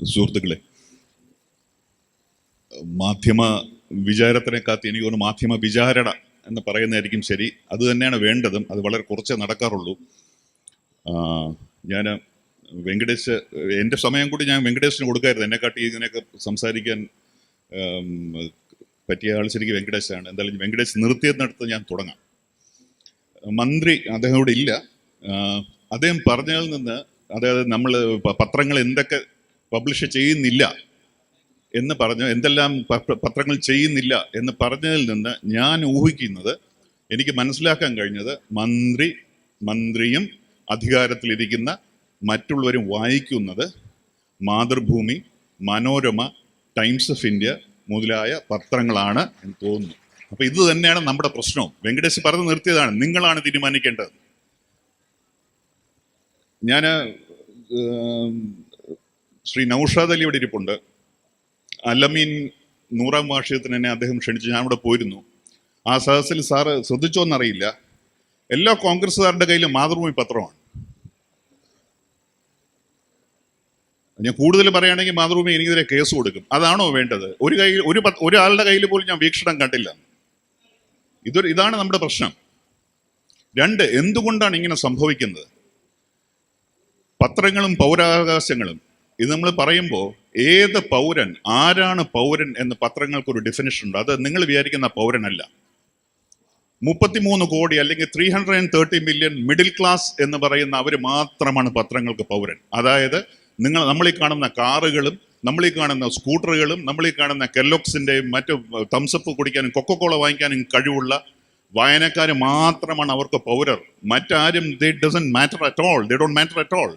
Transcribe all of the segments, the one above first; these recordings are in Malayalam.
സുഹൃത്തുക്കളെ മാധ്യമ വിചാരത്തിനെ കാത്ത് എനിക്ക് തോന്നുന്നു മാധ്യമ വിചാരണ എന്ന് പറയുന്നതായിരിക്കും ശരി. അത് തന്നെയാണ് വേണ്ടതും. അത് വളരെ കുറച്ചേ നടക്കാറുള്ളൂ. ഞാൻ വെങ്കടേഷ് എന്റെ സമയം കൂടി ഞാൻ വെങ്കടേഷിന് കൊടുക്കായിരുന്നു. എന്നെക്കാട്ടി ഇതിനൊക്കെ സംസാരിക്കാൻ പറ്റിയ ആൾ ശരിക്കും വെങ്കടേശാണ് എന്തായാലും വെങ്കടേഷ് നിർത്തിയതിനടുത്ത് ഞാൻ തുടങ്ങാം. മന്ത്രി അദ്ദേഹം ഇവിടെ ഇല്ല. അദ്ദേഹം പറഞ്ഞതിൽ നിന്ന് അതായത് നമ്മൾ പത്രങ്ങൾ എന്തൊക്കെ പബ്ലിഷ് ചെയ്യുന്നില്ല എന്ന് പറഞ്ഞു എന്തെല്ലാം പത്രങ്ങൾ ചെയ്യുന്നില്ല എന്ന് പറഞ്ഞതിൽ നിന്ന് ഞാൻ ഊഹിക്കുന്നത് എനിക്ക് മനസ്സിലാക്കാൻ കഴിഞ്ഞത് മന്ത്രി മന്ത്രിയും അധികാരത്തിലിരിക്കുന്ന മറ്റുള്ളവരും വായിക്കുന്നത് Mathrubhumi Manorama Times of India മുതലായ പത്രങ്ങളാണ് എന്ന് തോന്നുന്നു. അപ്പോൾ ഇത് തന്നെയാണ് നമ്മുടെ പ്രശ്നവും. വെങ്കടേഷ് പറഞ്ഞു നിർത്തിയതാണ് നിങ്ങളാണ് തീരുമാനിക്കേണ്ടത്. ഞാൻ ശ്രീ നൌഷാദ് അലി ഇവിടെ ഇരിപ്പുണ്ട്. അലമീൻ നൂറാം വാർഷികത്തിന് തന്നെ അദ്ദേഹം ക്ഷണിച്ചു. ഞാൻ അവിടെ പോയിരുന്നു. ആ സദസ്സിൽ സാറ് ശ്രദ്ധിച്ചോന്നറിയില്ല എല്ലാ കോൺഗ്രസ്സുകാരുടെ കയ്യിലും മാതൃഭൂമി പത്രമാണ്. ഞാൻ കൂടുതൽ പറയുകയാണെങ്കിൽ മാതൃഭൂമി എനിക്കെതിരെ കേസ് കൊടുക്കും. അതാണോ വേണ്ടത്? ഒരു കയ്യിൽ ഒരു ഒരാളുടെ കയ്യിൽ പോലും ഞാൻ വീക്ഷണം കണ്ടില്ല. ഇതൊരു ഇതാണ് നമ്മുടെ പ്രശ്നം. രണ്ട് എന്തുകൊണ്ടാണ് ഇങ്ങനെ സംഭവിക്കുന്നത്? പത്രങ്ങളും പൗരാവകാശങ്ങളും ഇത് നമ്മൾ പറയുമ്പോൾ ഏത് പൗരൻ ആരാണ് പൗരൻ എന്ന് പത്രങ്ങൾക്കൊരു ഡെഫിനിഷൻ ഉണ്ട്. അത് നിങ്ങൾ വിചാരിക്കുന്ന പൗരനല്ല. മുപ്പത്തിമൂന്ന് കോടി അല്ലെങ്കിൽ three hundred and thirty million middle class എന്ന് പറയുന്ന അവർ മാത്രമാണ് പത്രങ്ങൾക്ക് പൗരൻ. അതായത് നിങ്ങൾ നമ്മൾ ഈ കാണുന്ന കാറുകളും നമ്മൾ ഈ കാണുന്ന സ്കൂട്ടറുകളും നമ്മൾ ഈ കാണുന്ന കെല്ലോക്സിന്റെയും മറ്റു തംസപ്പ് കുടിക്കാനും കൊക്കക്കോള വാങ്ങിക്കാനും കഴിവുള്ള വായനക്കാർ മാത്രമാണ് അവർക്ക് പൗരർ. മറ്റാരും they doesn't matter at all they don't matter at all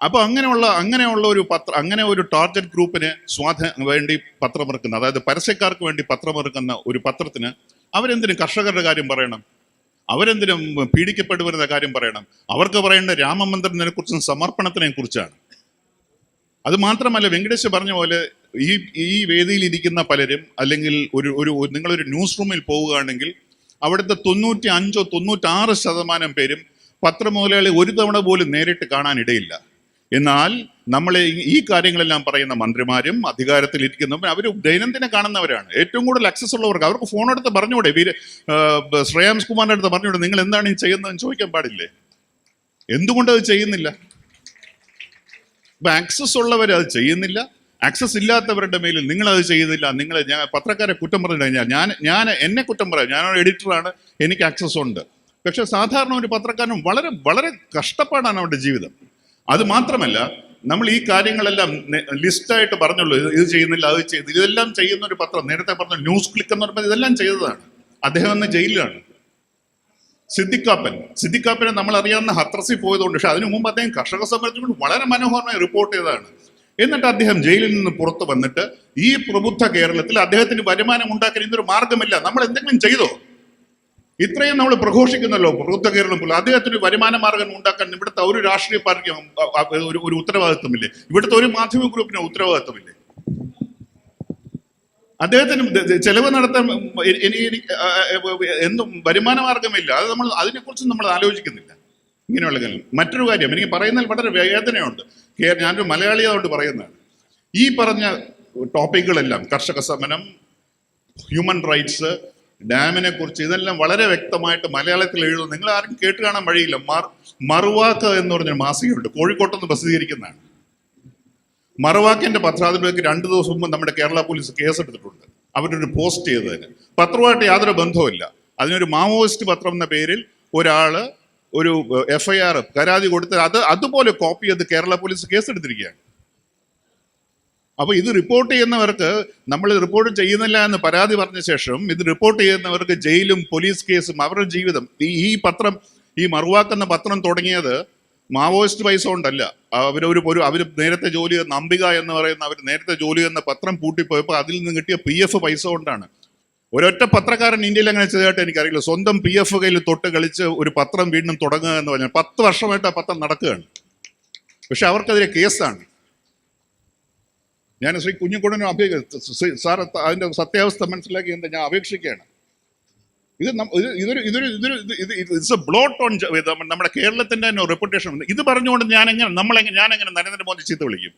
അപ്പൊ അങ്ങനെയുള്ള അങ്ങനെയുള്ള ഒരു പത്ര അങ്ങനെ ഒരു ടാർഗറ്റ് ഗ്രൂപ്പിന് സ്വാധ വേണ്ടി പത്രമിറക്കുന്ന അതായത് പരസ്യക്കാർക്ക് വേണ്ടി പത്രമിറക്കുന്ന ഒരു പത്രത്തിന് അവരെന്തിനും കർഷകരുടെ കാര്യം പറയണം? അവരെന്തിനും പീഡിക്കപ്പെടുവരുന്ന കാര്യം പറയണം? അവർക്ക് പറയേണ്ട രാമമന്ദിരത്തിനെ കുറിച്ചും സമർപ്പണത്തിനെ കുറിച്ചാണ്. അത് മാത്രമല്ല വെങ്കടേഷ് പറഞ്ഞ പോലെ ഈ ഈ വേദിയിൽ ഇരിക്കുന്ന പലരും അല്ലെങ്കിൽ ഒരു ഒരു നിങ്ങളൊരു ന്യൂസ് റൂമിൽ പോവുകയാണെങ്കിൽ അവിടുത്തെ തൊണ്ണൂറ്റി അഞ്ചോ തൊണ്ണൂറ്റാറ് ശതമാനം പേരും പത്രമുതലാളി ഒരു തവണ പോലും നേരിട്ട് കാണാനിടയില്ല. എന്നാൽ നമ്മളെ ഈ- കാര്യങ്ങളെല്ലാം പറയുന്ന മന്ത്രിമാരും അധികാരത്തിൽ അധികാരത്തിലിരിക്കുന്നവരും അവർ ദൈനംദിനം കാണുന്നവരാണ്. ഏറ്റവും കൂടുതൽ അക്സസ് ഉള്ളവർക്ക് അവർക്ക് ഫോൺ എടുത്ത് പറഞ്ഞുകൂടെ? വീര ശ്രേയാംസ് കുമാറിന്റെ അടുത്ത് പറഞ്ഞുകൂടെ? നിങ്ങൾ എന്താണ് ഈ ചെയ്യുന്നതെന്ന് ചോദിക്കാൻ പാടില്ലേ? എന്തുകൊണ്ട് അത് ചെയ്യുന്നില്ല? ഇപ്പം ആക്സസ് ഉള്ളവർ അത് ചെയ്യുന്നില്ല. ആക്സസ് ഇല്ലാത്തവരുടെ മേലിൽ നിങ്ങൾ അത് ചെയ്യുന്നില്ല നിങ്ങൾ ഞാൻ പത്രക്കാരെ കുറ്റം പറഞ്ഞു കഴിഞ്ഞാൽ ഞാൻ ഞാൻ എന്നെ കുറ്റം പറയാം. ഞാനൊരു എഡിറ്ററാണ് എനിക്ക് ആക്സസ് ഉണ്ട്. പക്ഷേ സാധാരണ ഒരു പത്രക്കാരനും വളരെ വളരെ കഷ്ടപ്പാടാണ് അവരുടെ ജീവിതം. അത് മാത്രമല്ല നമ്മൾ ഈ കാര്യങ്ങളെല്ലാം ലിസ്റ്റായിട്ട് പറഞ്ഞുള്ളൂ ഇത് ചെയ്യുന്നില്ല അത് ചെയ്തു. ഇതെല്ലാം ചെയ്യുന്ന ഒരു പത്രം നേരത്തെ പറഞ്ഞ ന്യൂസ് ക്ലിക്ക് എന്ന് പറയുമ്പോൾ ഇതെല്ലാം ചെയ്തതാണ്. അദ്ദേഹം അന്ന് ജയിലിലാണ്. സിദ്ദിഖാപ്പൻ. സിദ്ദിഖാപ്പനെ നമ്മൾ അറിയാവുന്ന ഹത്രസി പോയതുകൊണ്ട് പക്ഷെ അതിനു മുമ്പ് അദ്ദേഹം കർഷക സമരത്തിന് കൊണ്ട് വളരെ മനോഹരമായി റിപ്പോർട്ട് ചെയ്തതാണ്. എന്നിട്ട് അദ്ദേഹം ജയിലിൽ നിന്ന് പുറത്തു വന്നിട്ട് ഈ പ്രബുദ്ധ കേരളത്തിൽ അദ്ദേഹത്തിന് വരുമാനം ഉണ്ടാക്കാൻ ഇതൊരു മാർഗമില്ല നമ്മൾ എന്തെങ്കിലും ചെയ്തോ? ഇത്രയും നമ്മൾ പ്രഘോഷിക്കുന്നല്ലോ പ്രഭുത്വ കേരളം പോലെ അദ്ദേഹത്തിന് വരുമാന മാർഗം ഉണ്ടാക്കാൻ ഇവിടുത്തെ ഒരു രാഷ്ട്രീയ പാർട്ടിക്കും ഒരു ഒരു ഉത്തരവാദിത്വമില്ലേ? ഇവിടുത്തെ ഒരു മാധ്യമ ഗ്രൂപ്പിന് ഉത്തരവാദിത്വമില്ലേ? അദ്ദേഹത്തിന് ചെലവ് നടത്താൻ എ- എനി- എനി- ആ, ആ, എന്തും വരുമാന മാർഗമില്ല. അത് നമ്മൾ അതിനെക്കുറിച്ച് നമ്മൾ ആലോചിക്കുന്നില്ല. ഇങ്ങനെയുള്ള കാര്യം. മറ്റൊരു കാര്യം എനിക്ക് പറയുന്നതിൽ വളരെ വേദനയുണ്ട്. ഞാനൊരു മലയാളി അതുകൊണ്ട് പറയുന്നതാണ്. ഈ പറഞ്ഞ ടോപ്പിക്കുകളെല്ലാം കർഷക സമരം ഹ്യൂമൻ റൈറ്റ്സ് ഡാമിനെ കുറിച്ച് ഇതെല്ലാം വളരെ വ്യക്തമായിട്ട് മലയാളത്തിൽ എഴുതുന്നു. നിങ്ങൾ ആരും കേട്ട് കാണാൻ വഴിയില്ല. മർ മറുവാക്ക് എന്ന് പറഞ്ഞൊരു മാസികയുണ്ട്. കോഴിക്കോട്ടെന്ന് പ്രസിദ്ധീകരിക്കുന്നതാണ്. മറുവാക്കിന്റെ പത്രാധിപതിക്ക് രണ്ട് ദിവസം മുമ്പ് നമ്മുടെ കേരള പോലീസ് കേസെടുത്തിട്ടുണ്ട്. അവരൊരു പോസ്റ്റ് ചെയ്തതിന്. പത്രവുമായിട്ട് യാതൊരു ബന്ധവുമില്ല. അതിനൊരു മാവോയിസ്റ്റ് പത്രം എന്ന പേരിൽ ഒരാൾ ഒരു എഫ്ഐആർ പരാതി കൊടുത്ത് അത് അതുപോലെ കോപ്പി ചെയ്ത് കേരള പോലീസ് കേസെടുത്തിരിക്കുകയാണ്. അപ്പൊ ഇത് റിപ്പോർട്ട് ചെയ്യുന്നവർക്ക് നമ്മൾ റിപ്പോർട്ട് ചെയ്യുന്നില്ല എന്ന് പരാതി പറഞ്ഞ ശേഷം ഇത് റിപ്പോർട്ട് ചെയ്യുന്നവർക്ക് ജയിലും പോലീസ് കേസും അവരുടെ ജീവിതം. ഈ ഈ പത്രം ഈ മറുവാക്കുന്ന പത്രം തുടങ്ങിയത് മാവോയിസ്റ്റ് പൈസ കൊണ്ടല്ല. അവരൊരു ഒരു അവർ നേരത്തെ ജോലി ചെയ്യുന്ന എന്ന് പറയുന്ന അവർ നേരത്തെ ജോലി ചെയ്യുന്ന പത്രം പൂട്ടിപ്പോയപ്പോൾ അതിൽ നിന്ന് കിട്ടിയ പി എഫ് പൈസ കൊണ്ടാണ്. ഒരൊറ്റ പത്രക്കാരൻ ഇന്ത്യയിൽ അങ്ങനെ ചെയ്തതായിട്ട് എനിക്കറിയില്ല. സ്വന്തം പി എഫ് കയ്യിൽ തൊട്ട് കളിച്ച് ഒരു പത്രം വീണ്ടും തുടങ്ങുക എന്ന് പറഞ്ഞാൽ പത്ത് വർഷമായിട്ട് ആ പത്രം നടക്കുകയാണ്. പക്ഷെ അവർക്കെതിരെ കേസാണ് ഞാൻ ശ്രീ കുഞ്ഞിക്കുടനും അപേക്ഷ സാർ അതിന്റെ സത്യാവസ്ഥ മനസ്സിലാക്കി എന്താ ഞാൻ അപേക്ഷിക്കുകയാണ്. ഇത് ഇതൊരു ഇതൊരു ഇതൊരു ഇത് ഇറ്റ്സ് എ ബ്ലോട്ട് ഓൺ നമ്മുടെ കേരളത്തിന്റെ തന്നെ റെപ്യൂട്ടേഷൻ ഇത് പറഞ്ഞുകൊണ്ട് ഞാൻ എങ്ങനെ നമ്മളെങ്ങനെ ഞാൻ നരേന്ദ്രമോദി ചീത്ത വിളിക്കും?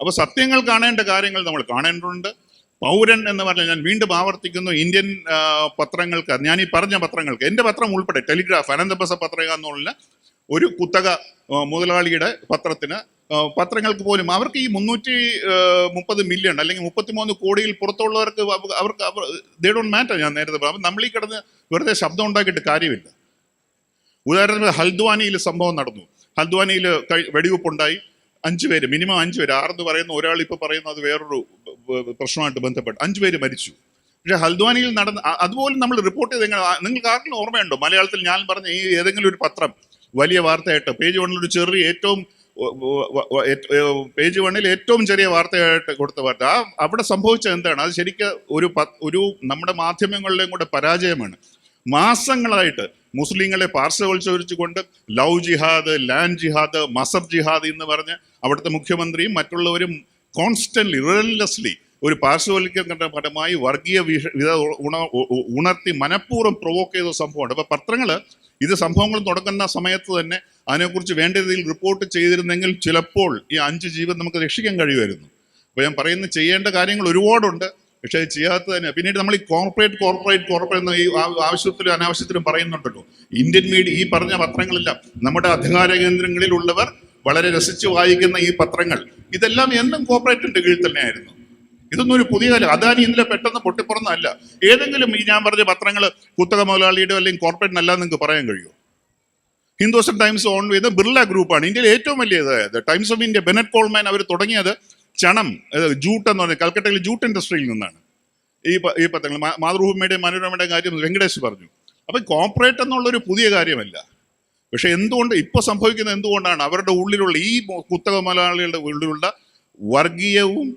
അപ്പോൾ സത്യങ്ങൾ കാണേണ്ട കാര്യങ്ങൾ നമ്മൾ കാണേണ്ടതുണ്ട്. പൗരൻ എന്ന് പറഞ്ഞാൽ ഞാൻ വീണ്ടും ആവർത്തിക്കുന്നു. ഇന്ത്യൻ പത്രങ്ങൾക്ക് ഞാൻ ഈ പറഞ്ഞ പത്രങ്ങൾക്ക് എന്റെ പത്രം ഉൾപ്പെടെ ടെലിഗ്രാഫ് അനന്തപ്രസ പത്രിക എന്നുള്ള ഒരു കുത്തക മുതലാളിയുടെ പത്രത്തിന് പത്രങ്ങൾക്ക് പോലും അവർക്ക് ഈ മുന്നൂറ്റി മുപ്പത് മില്യൺ അല്ലെങ്കിൽ മുപ്പത്തിമൂന്ന് കോടിയിൽ പുറത്തുള്ളവർക്ക് അവർക്ക് അവർക്ക് ദേ ഡോണ്ട് മാറ്റർ ഞാൻ നേരത്തെ പറഞ്ഞു. നമ്മൾ ഈ കിടന്ന് വെറുതെ ശബ്ദം ഉണ്ടാക്കിയിട്ട് കാര്യമില്ല. ഉദാഹരണത്തിന് ഹൽദ്വാനിയിൽ സംഭവം നടന്നു. ഹൽദ്വാനിയിൽ വെടിവെപ്പുണ്ടായി അഞ്ചു പേര് മിനിമം അഞ്ചു പേര്. ആറെന്ന് പറയുന്ന ഒരാൾ ഇപ്പോൾ പറയുന്നത് വേറൊരു പ്രശ്നമായിട്ട് ബന്ധപ്പെട്ട്. അഞ്ചു പേര് മരിച്ചു. പക്ഷേ ഹൽദ്വാനിയിൽ നടന്ന അതുപോലും നമ്മൾ റിപ്പോർട്ട് ചെയ്ത് നിങ്ങൾക്ക് ആർക്കും ഓർമ്മയുണ്ടോ? മലയാളത്തിൽ ഞാൻ പറഞ്ഞ ഈ ഏതെങ്കിലും ഒരു പത്രം വലിയ വാർത്തയായിട്ട് പേജ് വണ്ണിൽ ഒരു ചെറിയ ഏറ്റവും പേജ് വണ്ണിൽ ഏറ്റവും ചെറിയ വാർത്തയായിട്ട് കൊടുത്ത വാർത്ത. ആ അവിടെ സംഭവിച്ചത് എന്താണ്? അത് ശരിക്കും ഒരു ഒരു നമ്മുടെ മാധ്യമങ്ങളുടെയും കൂടെ പരാജയമാണ്. മാസങ്ങളായിട്ട് മുസ്ലിങ്ങളെ പാർശ്വവൽക്കരിച്ചുകൊണ്ട് ലവ് ജിഹാദ് ലാൻഡ് ജിഹാദ് മസബ് ജിഹാദ് എന്ന് പറഞ്ഞ് അവിടുത്തെ മുഖ്യമന്ത്രിയും മറ്റുള്ളവരും കോൺസ്റ്റന്റ്ലി റിലൻലെസ്ലി ഒരു പാർശ്വവൽക്കരണ ഫലമായി വർഗീയ വിഷ ഉണ ഉണർത്തി മനഃപൂർവം പ്രൊവോക്ക് ചെയ്ത സംഭവമുണ്ട് അപ്പോൾ പത്രങ്ങൾ ഇത് സംഭവങ്ങൾ തുടങ്ങുന്ന സമയത്ത് തന്നെ അതിനെക്കുറിച്ച് വേണ്ട രീതിയിൽ റിപ്പോർട്ട് ചെയ്തിരുന്നെങ്കിൽ ചിലപ്പോൾ ഈ അഞ്ച് ജീവൻ നമുക്ക് രക്ഷിക്കാൻ കഴിയുമായിരുന്നു. അപ്പോൾ ഞാൻ പറയുന്ന ചെയ്യേണ്ട കാര്യങ്ങൾ ഒരുപാടുണ്ട്. പക്ഷേ അത് ചെയ്യാത്ത തന്നെ. പിന്നീട് നമ്മൾ ഈ കോർപ്പറേറ്റ് കോർപ്പറേറ്റ് കോർപ്പറേറ്റ് ഈ ആവശ്യത്തിലും അനാവശ്യത്തിലും പറയുന്നുണ്ടല്ലോ. ഇന്ത്യൻ മീഡിയ ഈ പറഞ്ഞ പത്രങ്ങളെല്ലാം നമ്മുടെ അധികാര കേന്ദ്രങ്ങളിലുള്ളവർ വളരെ രസിച്ച് വായിക്കുന്ന ഈ പത്രങ്ങൾ. ഇതെല്ലാം എന്നും കോർപ്പറേറ്റിന്റെ കീഴിൽ തന്നെയായിരുന്നു. ഇതൊന്നും ഒരു പുതിയ കാലം അദാനി ഇന്നലെ പെട്ടെന്ന് പൊട്ടിപ്പുറന്നല്ല ഏതെങ്കിലും ഈ ഞാൻ പറഞ്ഞ പത്രങ്ങൾ കുത്തക മുതലാളിയുടെ അല്ലെങ്കിൽ കോർപ്പറേറ്റ് അല്ല നിങ്ങൾക്ക് പറയാൻ കഴിയുമോ ഹിന്ദുസ്ഥാൻ ടൈംസ് ഓൺ ചെയ്ത ബിർള ഗ്രൂപ്പാണ്. ഇന്ത്യയിലെ ഏറ്റവും വലിയ ഇതായത് Times of India Bennett Coleman അവർ തുടങ്ങിയത് ചണം ജൂട്ട് എന്ന് പറഞ്ഞ കൽക്കട്ടയിലെ ജൂട്ട് ഇൻഡസ്ട്രിയിൽ നിന്നാണ്. ഈ ഈ പത്രങ്ങൾ മാതൃഭൂമിയുടെ മനോരമയുടെ കാര്യം വെങ്കടേഷ് പറഞ്ഞു. അപ്പൊ കോർപ്പറേറ്റ് എന്നുള്ളൊരു പുതിയ കാര്യമല്ല. പക്ഷെ എന്തുകൊണ്ട് ഇപ്പൊ സംഭവിക്കുന്നത് എന്തുകൊണ്ടാണ് അവരുടെ ഉള്ളിലുള്ള ഈ കുത്തക മലയാളികളുടെ ഉള്ളിലുള്ള വർഗീയവും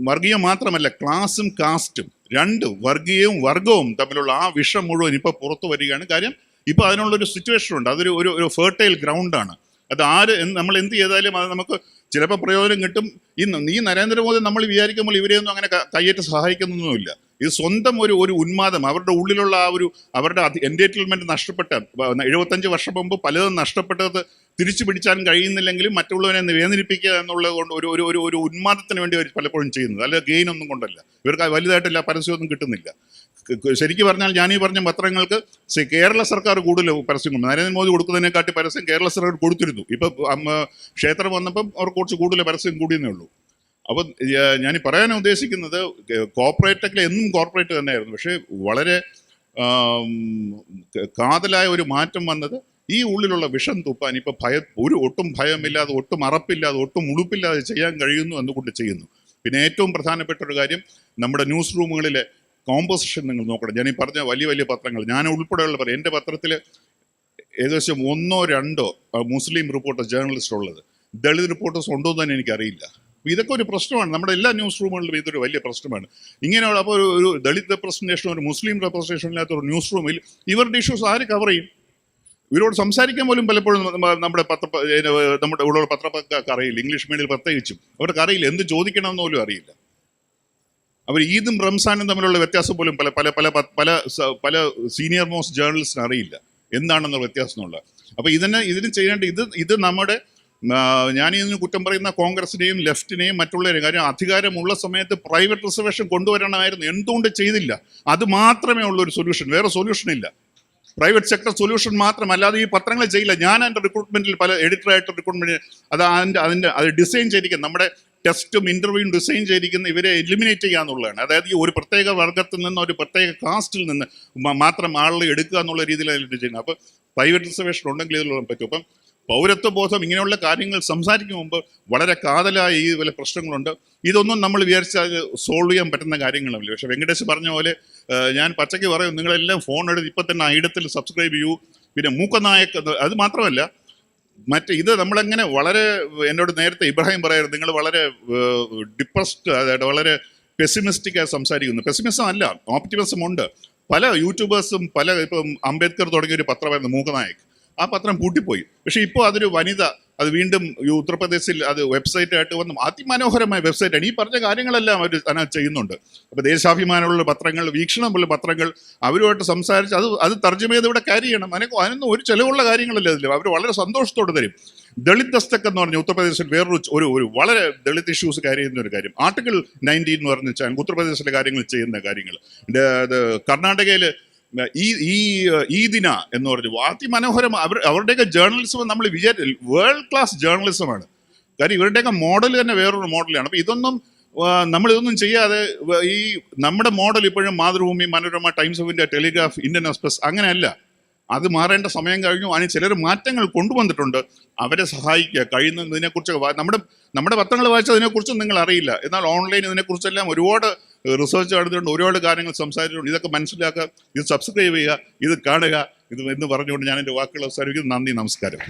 വർഗീയം മാത്രമല്ല ക്ലാസും കാസ്റ്റും രണ്ട് വർഗീയവും വർഗവും തമ്മിലുള്ള ആ വിഷം മുഴുവൻ ഇപ്പോൾ പുറത്തു വരികയാണ്. കാര്യം ഇപ്പോൾ അതിനുള്ളൊരു സിറ്റുവേഷൻ ഉണ്ട്. അതൊരു ഒരു ഒരു ഫെർട്ടൈൽ ഗ്രൗണ്ടാണ് അത് ആര് നമ്മൾ എന്ത് ചെയ്താലും അത് നമുക്ക് ചിലപ്പോൾ പ്രയോജനം കിട്ടും. ഇന്ന് ഈ നരേന്ദ്രമോദി നമ്മൾ വിചാരിക്കുമ്പോൾ ഇവരെയൊന്നും അങ്ങനെ കയ്യേറ്റ് സഹായിക്കുന്നൊന്നുമില്ല. ഇത് സ്വന്തം ഒരു ഒരു ഉന്മാദം അവരുടെ ഉള്ളിലുള്ള ആ ഒരു അവരുടെ എന്റേറ്റിൽമെന്റ് നഷ്ടപ്പെട്ട എഴുപത്തഞ്ച് വർഷം മുമ്പ് പലതും നഷ്ടപ്പെട്ടത് തിരിച്ചു പിടിച്ചാൻ കഴിയുന്നില്ലെങ്കിലും മറ്റുള്ളവനെ വേദനിപ്പിക്കുക എന്നുള്ളത് കൊണ്ട് ഒരു ഒരു ഒരു ഉന്മാദത്തിന് വേണ്ടി അവർ പലപ്പോഴും ചെയ്യുന്നത്. അല്ല ഗെയിൻ ഒന്നും കൊണ്ടല്ല. ഇവർക്ക് വലുതായിട്ടില്ല പരസ്യമൊന്നും കിട്ടുന്നില്ല. ശരിക്കും പറഞ്ഞാൽ ഞാനീ പറഞ്ഞ പത്രങ്ങൾക്ക് കേരള സർക്കാർ കൂടുതൽ പരസ്യം കൊടുക്കും നരേന്ദ്രമോദി കൊടുക്കുന്നതിനെക്കാട്ടി പരസ്യം കേരള സർക്കാർ കൊടുത്തിരുന്നു. ഇപ്പം ക്ഷേത്രം വന്നപ്പം അവർക്ക് കുറച്ച് കൂടുതൽ പരസ്യം കൂടിയെന്നേ ഉള്ളൂ. അപ്പം ഞാൻ പറയാൻ ഉദ്ദേശിക്കുന്നത് കോർപ്പറേറ്റൊക്കെ എന്നും കോർപ്പറേറ്റ് തന്നെയായിരുന്നു. പക്ഷേ വളരെ കാതലായ ഒരു മാറ്റം വന്നത് ഈ ഉള്ളിലുള്ള വിഷം തുപ്പാൻ. ഇപ്പോൾ ഭയ ഒരു ഒട്ടും ഭയമില്ലാതെ ഒട്ടും അറപ്പില്ലാതെ ഒട്ടും ഉളുപ്പില്ലാതെ ചെയ്യാൻ കഴിയുന്നു എന്നുകൊണ്ട് ചെയ്യുന്നു. പിന്നെ ഏറ്റവും പ്രധാനപ്പെട്ട ഒരു കാര്യം നമ്മുടെ ന്യൂസ് റൂമുകളിലെ കോമ്പോസിഷൻ നിങ്ങൾ നോക്കണം. ഞാൻ ഈ പറഞ്ഞ വലിയ വലിയ പത്രങ്ങൾ ഞാൻ ഉൾപ്പെടെയുള്ള പറയും എന്റെ പത്രത്തിൽ ഏകദേശം ഒന്നോ രണ്ടോ മുസ്ലിം റിപ്പോർട്ടർ ജേർണലിസ്റ്റ് ഉള്ളത് ദളിത് റിപ്പോർട്ടേഴ്സ് ഉണ്ടോ എന്ന് തന്നെ എനിക്കറിയില്ല. ഇതൊക്കെ ഒരു പ്രശ്നമാണ്. നമ്മുടെ എല്ലാ ന്യൂസ് റൂമുകളിലും ഇതൊരു വലിയ പ്രശ്നമാണ്. ഇങ്ങനെയുള്ള അപ്പോൾ ഒരു ദളിത് റെപ്രസെന്റേഷൻ ഒരു മുസ്ലിം റെപ്രസെന്റേഷൻ ഇല്ലാത്ത ഒരു ന്യൂസ് റൂമിൽ ഇവരുടെ ഇഷ്യൂസ് ആര് കവർ ചെയ്യും? ഇവരോട് സംസാരിക്കാൻ പോലും പലപ്പോഴും നമ്മുടെ പത്ര നമ്മുടെ ഇവിടെ പത്രക്കാർക്ക് അറിയില്ല. ഇംഗ്ലീഷ് മീഡിയയിൽ പ്രത്യേകിച്ചും. അവർക്ക് അറിയില്ല. എന്ത് ചോദിക്കണമെന്ന് പോലും അറിയില്ല. അവർ ഈദും റംസാനും തമ്മിലുള്ള വ്യത്യാസം പോലും പല പല പല പല പല സീനിയർ മോസ്റ്റ് ജേർണലിസ്റ്റിന് അറിയില്ല. എന്താണെന്നുള്ള വ്യത്യാസം എന്നുള്ള അപ്പോൾ ഇതിന് ഇതിന് ചെയ്യേണ്ട ഇത് ഇത് നമ്മുടെ ഇതിന് കുറ്റം പറയുന്ന കോൺഗ്രസിനെയും ലെഫ്റ്റിനെയും മറ്റുള്ളവരെയും കാര്യം അധികാരമുള്ള സമയത്ത് പ്രൈവറ്റ് റിസർവേഷൻ കൊണ്ടുവരണമായിരുന്നു. എന്തുകൊണ്ട് ചെയ്തില്ല? അത് മാത്രമേ ഉള്ളൂ ഒരു സൊല്യൂഷൻ വേറെ സൊല്യൂഷൻ ഇല്ല. പ്രൈവറ്റ് സെക്ടർ സൊല്യൂഷൻ മാത്രം അല്ലാതെ ഈ പത്രങ്ങൾ ചെയ്യില്ല. ഞാൻ എന്റെ റിക്രൂട്ട്മെന്റിൽ പല എഡിറ്ററായിട്ട് റിക്രൂട്ട്മെന്റ് അത് അതിന്റെ അതിന്റെ അത് ഡിസൈൻ ചെയ്തിരിക്കുന്ന നമ്മുടെ ടെസ്റ്റും ഇന്റർവ്യൂവും ഡിസൈൻ ചെയ്തിരിക്കുന്ന ഇവരെ എലിമിനേറ്റ് ചെയ്യുക എന്നുള്ളതാണ് അതായത് ഈ ഒരു പ്രത്യേക വർഗത്തിൽ നിന്ന് ഒരു പ്രത്യേക കാസ്റ്റിൽ നിന്ന് മാത്രം ആളുകൾ എടുക്കുക എന്നുള്ള രീതിയിലാണ് ചെയ്യുന്നത്. അപ്പോൾ പ്രൈവറ്റ് റിസർവേഷൻ ഉണ്ടെങ്കിൽ ഇതിലുള്ള പറ്റും. അപ്പം പൗരത്വ ബോധം ഇങ്ങനെയുള്ള കാര്യങ്ങൾ സംസാരിക്കും മുമ്പ് വളരെ കാതലായ ഈ വല്ല പ്രശ്നങ്ങളുണ്ട്. ഇതൊന്നും നമ്മൾ വിചാരിച്ചാൽ സോൾവ് ചെയ്യാൻ പറ്റുന്ന കാര്യങ്ങളല്ല പക്ഷേ വെങ്കടേഷ് പറഞ്ഞ പോലെ ഞാൻ പച്ചയ്ക്ക് പറയും നിങ്ങളെല്ലാം ഫോൺ എടുത്ത് ഇപ്പം തന്നെ ഐഡത്തിൽ സബ്സ്ക്രൈബ് ചെയ്യൂ. പിന്നെ മൂക്കനായക്ക് അത് മാത്രമല്ല മറ്റേ ഇത് നമ്മളെങ്ങനെ വളരെ എന്നോട് നേരത്തെ ഇബ്രാഹിം പറയായിരുന്നു നിങ്ങൾ വളരെ ഡിപ്രസ്ഡ് അതായത് വളരെ പെസിമിസ്റ്റിക്കായി സംസാരിക്കുന്നു. പെസിമിസം അല്ല ഓപ്റ്റിമിസം ഉണ്ട്. പല യൂട്യൂബേഴ്സും പല ഇപ്പം അംബേദ്കർ തുടങ്ങിയ ഒരു പത്രമായിരുന്നു മൂക്കനായക്. ആ പത്രം പൂട്ടിപ്പോയി. പക്ഷെ ഇപ്പോൾ അതൊരു വനിത അത് വീണ്ടും ഈ ഉത്തർപ്രദേശിൽ അത് വെബ്സൈറ്റ് ആയിട്ട് വന്ന് അതിമനോഹരമായ വെബ്സൈറ്റാണ്. ഈ പറഞ്ഞ കാര്യങ്ങളെല്ലാം അവർ അതിനകത്ത് ചെയ്യുന്നുണ്ട്. അപ്പോൾ ദേശാഭിമാനമുള്ള പത്രങ്ങൾ വീക്ഷണമുള്ള പത്രങ്ങൾ അവരുമായിട്ട് സംസാരിച്ച് അത് അത് തർജമ ചെയ്ത് ഇവിടെ ക്യാരി ചെയ്യണം. അതിനൊക്കെ അതിനൊന്നും ഒരു ചിലവുള്ള കാര്യങ്ങളല്ല അതിൽ അവർ വളരെ സന്തോഷത്തോടെ തരും. ദളിത് ദസ്തക് എന്ന് പറഞ്ഞ ഉത്തർപ്രദേശിൽ വേറൊരു ഒരു ഒരു വളരെ ദളിത് ഇഷ്യൂസ് ക്യാരി ചെയ്യുന്ന ഒരു കാര്യം. ആർട്ടിക്കിൾ നയന്റീൻ എന്ന് പറഞ്ഞ ഉത്തർപ്രദേശിലെ കാര്യങ്ങൾ ചെയ്യുന്ന കാര്യങ്ങൾ. കർണാടകയിൽ ഈ ഈ ഈ ദിന എന്ന് പറഞ്ഞു അതിമനോഹരം അവർ അവരുടെയൊക്കെ ജേർണലിസം നമ്മൾ വിചാരി വേൾഡ് ക്ലാസ് ജേർണലിസമാണ് കാര്യം ഇവരുടെയൊക്കെ മോഡൽ തന്നെ വേറൊരു മോഡലാണ് അപ്പം ഇതൊന്നും നമ്മൾ ഇതൊന്നും ചെയ്യാതെ ഈ നമ്മുടെ മോഡൽ ഇപ്പോഴും Mathrubhumi Manorama Times of India Telegraph Indian Express അങ്ങനെയല്ല. അത് മാറേണ്ട സമയം കഴിഞ്ഞു. അതിന് ചിലർ മാറ്റങ്ങൾ കൊണ്ടുവന്നിട്ടുണ്ട്. അവരെ സഹായിക്കുക കഴിയുന്നതിനെക്കുറിച്ച് നമ്മുടെ നമ്മുടെ പത്രങ്ങൾ വായിച്ചതിനെക്കുറിച്ചും നിങ്ങൾ അറിയില്ല എന്നാൽ ഓൺലൈൻ ഇതിനെക്കുറിച്ചെല്ലാം ഒരുപാട് റിസർച്ച് നടത്തിയിട്ടുണ്ട് ഒരുപാട് കാര്യങ്ങൾ സംസാരിച്ചിട്ടുണ്ട്. ഇതൊക്കെ മനസ്സിലാക്കുക ഇത് സബ്സ്ക്രൈബ് ചെയ്യുക ഇത് കാണുക ഇത് എന്ന് പറഞ്ഞുകൊണ്ട് ഞാൻ എന്റെ വാക്കുകൾ അവസാനിക്കുന്നു നന്ദി നമസ്കാരം.